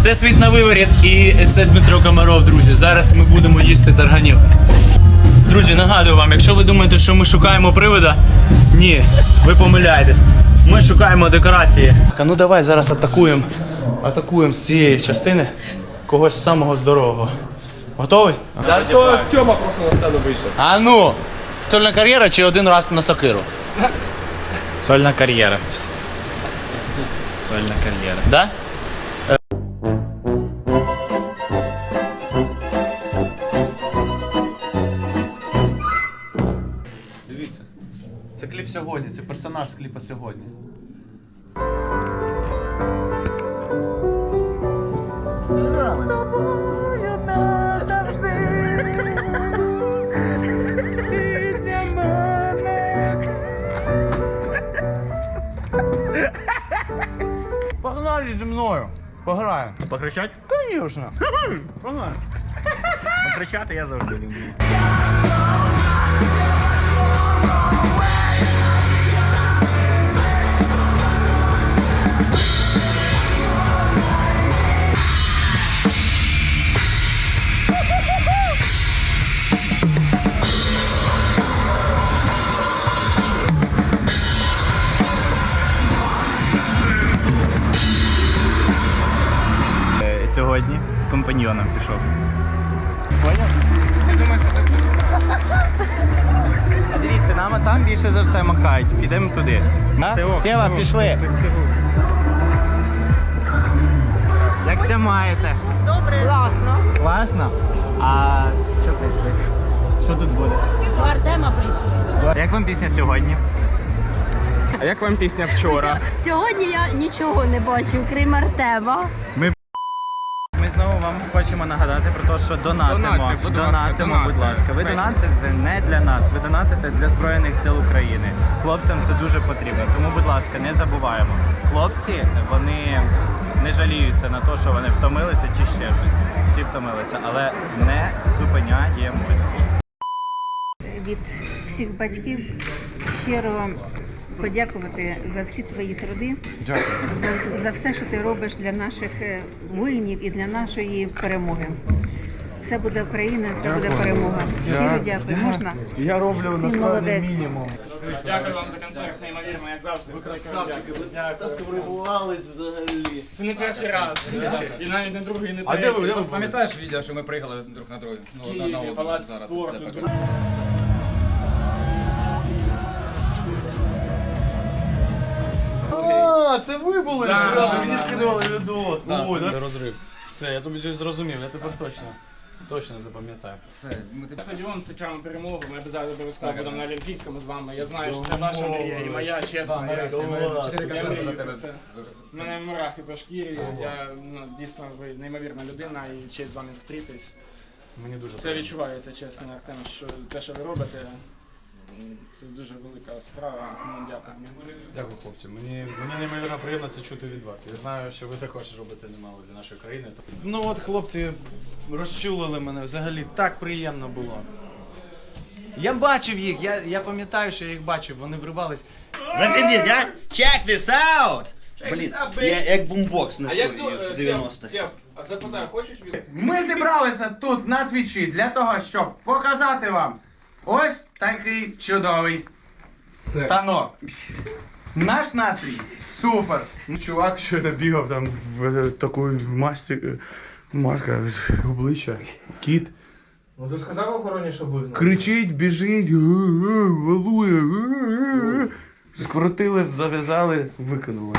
Це світ на виворіт і це Дмитро Комаров, друзі. Зараз ми будемо їсти тарганів. Друзі, нагадую вам, якщо ви думаєте, що ми шукаємо привида, ні, ви помиляєтесь. Ми шукаємо декорації. Та ну давай зараз атакуємо. Атакуємо з цієї частини когось самого здорового. Готовий? Та то Тьома просто на сцену вийшов. А ну! Сольна кар'єра чи один раз на сокиру? Сольна кар'єра. Сольна кар'єра. Да? Це персонаж з кліпа сьогодні. Погнали зі мною. Пограємо. Покричать? Звісно. Погнали. Покричати я завжди люблю. Сьогодні з компаньйоном пішов. А дивіться, нам там більше за все махають. Підемо туди. А? Сєва, пішли. Як все маєте? Добре. Класно. Класно. А що прийшли? Що тут буде? До Артема прийшли. Як вам пісня сьогодні? А як вам пісня вчора? Сьогодні я нічого не бачу, крім Артема. Ми хочемо нагадати про те, що донатимо. Донатьте, будь ласка, донатимо, донатьте. будь ласка. Ви донатите не для нас, ви донатите для Збройних сил України. Хлопцям це дуже потрібно. Тому, будь ласка, не забуваємо. Хлопці, вони не жаліються на те, що вони втомилися чи ще щось. Всі втомилися, але не зупиняємось. від всіх батьків щиро подякувати за всі твої труди, за, за все, що ти робиш для наших е, воїнів і для нашої перемоги. Все буде Україна, все буде перемога. Щиро дякую. Можна? Я роблю молодець. мінімум. Дякую вам за концерт, неймовірно, як завжди. Ви красавчики, ви так вривались взагалі. Це не перший раз. І навіть не другий, і не третій. А де ви? Пам'ятаєш відео, що ми приїхали друг на друге? Ну, на- на Києві, палац зараз. спорту. А, це ви були зразу, мені скидували відос. Да, Ой, да? розрив. Все, я тобі зрозумів, я тепер точно, точно запам'ятаю. Все, ми тепер- Стадіон це прямо перемогу. Ми обов'язково обов'язково будемо на Олімпійському з вами. Я знаю, що це ваша мрія і моя, чесно. Я, чотири я концерти мрію до тебе. це. У мене мурахи по шкірі. Я ну дійсно ви неймовірна людина і честь з вами зустрітись. Мені дуже Це відчувається, чесно, Артем, що те, що ви робите, це дуже велика справа. Тому дякую. Дякую, хлопці. Мені, мені неймовірно приємно це чути від вас. Я знаю, що ви також робите немало для нашої країни. Ну от хлопці розчулили мене взагалі так приємно було. Я бачив їх, я, я пам'ятаю, що я їх бачив, вони вривались. Зацініть, а? Check this out! Блін, я як бумбокс на А як то е, 90-х. а запитаю, хочуть від Ми зібралися тут на твічі для того, щоб показати вам ось такий чудовий танок. Наш настрій супер. Ну, чувак, що я бігав там в е, такої в масці, е, маска обличчя, кіт. Ну ти сказав охороні, що буде. Кричить, біжить, ге, валує. ге. Скрутили, зав'язали, викинули.